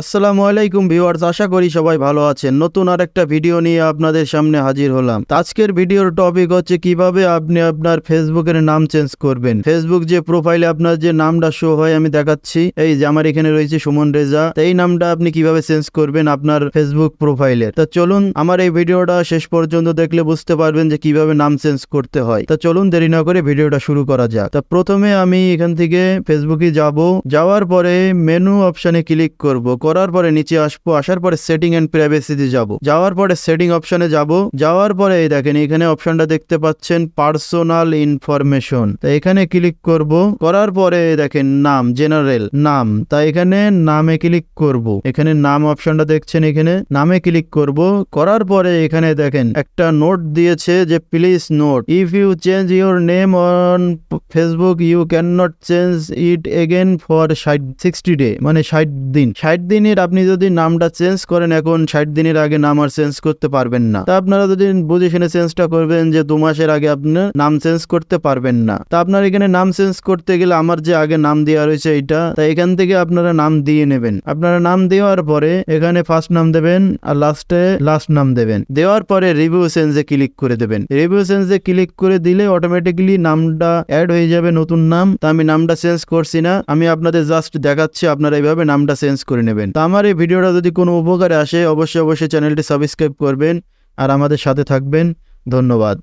আসসালামু আলাইকুম ভিউয়ার্স, আশা করি সবাই ভালো আছেন। নতুন আর একটা ভিডিও নিয়ে আপনাদের সামনে হাজির হলাম। আজকের ভিডিওর টপিক হচ্ছে কীভাবে আপনি আপনার ফেসবুকের নাম চেঞ্জ করবেন। ফেসবুক যে প্রোফাইলে আপনার যে নামটা শো হয়, আমি দেখাচ্ছি। এই যে আমার এখানে রয়েছে সুমন রেজা। এই নামটা আপনি কীভাবে চেঞ্জ করবেন আপনার ফেসবুক প্রোফাইলে তা চলুন, আমার এই ভিডিওটা শেষ পর্যন্ত দেখলে বুঝতে পারবেন যে কীভাবে নাম চেঞ্জ করতে হয়। তা চলুন, দেরি না করে ভিডিওটা শুরু করা যাক। তা প্রথমে আমি এখান থেকে ফেসবুকে যাব। যাওয়ার পরে মেনু অপশনে ক্লিক করব। করার পরে নিচে আসব, আসার পরে সেটিং এন্ড প্রাইভেসিতে যাব। যাওয়ার পরে সেটিং অপশনে যাব। যাওয়ার পরে এই দেখেন, এখানে অপশনটা দেখতে পাচ্ছেন পার্সোনাল ইনফরমেশন তো এখানে ক্লিক করব। করার পরে দেখেন, নাম জেনারেল নাম। তা এখানে নামে ক্লিক করব। এখানে নাম অপশনটা দেখছেন এখানে, নামে ক্লিক করব। করার পরে এখানে দেখেন, একটা নোট দিয়েছে যে please note if you change your name on Facebook you can not change it again for ষাট সিক্সটি ডে মানে ষাট দিন। ষাট দিনের আপনি যদি নামটা চেঞ্জ করেন, এখন ষাট দিনের আগে নাম আর চেঞ্জ করতে পারবেন না। তা আপনারা যদি বুঝে শুনে চেঞ্জটা করবেন যে দু মাসের আগে আপনার নাম চেঞ্জ করতে পারবেন না। তা আপনার এখানে নাম চেঞ্জ করতে গেলে আমার যে আগে নাম দেওয়া রয়েছে এটা তা এখান থেকে আপনারা নাম দিয়ে নেবেন। আপনারা নাম দেওয়ার পরে এখানে ফার্স্ট নাম দেবেন আর লাস্টে লাস্ট নাম দেবেন। দেওয়ার পরে রিভিউ চেঞ্জে ক্লিক করে দেবেন। রিভিউ চেঞ্জে ক্লিক করে দিলে অটোমেটিকলি নামটা অ্যাড হয়ে যাবে নতুন নাম। তা আমি নামটা চেঞ্জ করছি না। আমি আপনাদের জাস্ট দেখাচ্ছি, আপনারা এইভাবে নামটা চেঞ্জ করে নেবেন। তা আমার এই ভিডিওটা যদি কোনো উপকারে আসে, অবশ্যই অবশ্যই চ্যানেলটি সাবস্ক্রাইব করবেন আর আমাদের সাথে থাকবেন। ধন্যবাদ।